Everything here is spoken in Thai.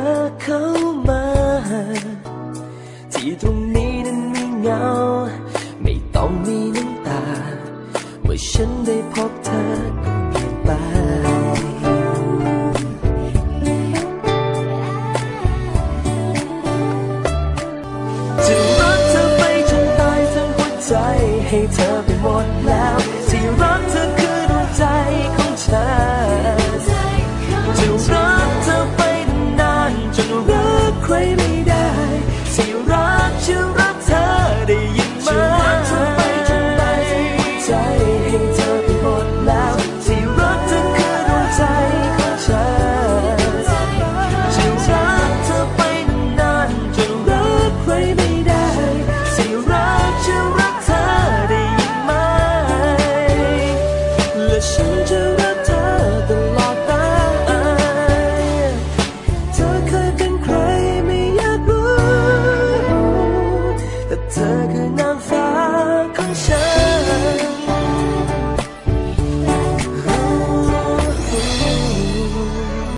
อเข้ามา ที่ตรงนี้นั้นมีเงา ไม่ต้องมีน้ำตา เมื่อฉันได้พบเธอก็เปลี่นไปจะรักเธอไปจนตายทั้หัวใจ ให้เธอไปหมดแล้ว ที่รัก would me down. 那个南方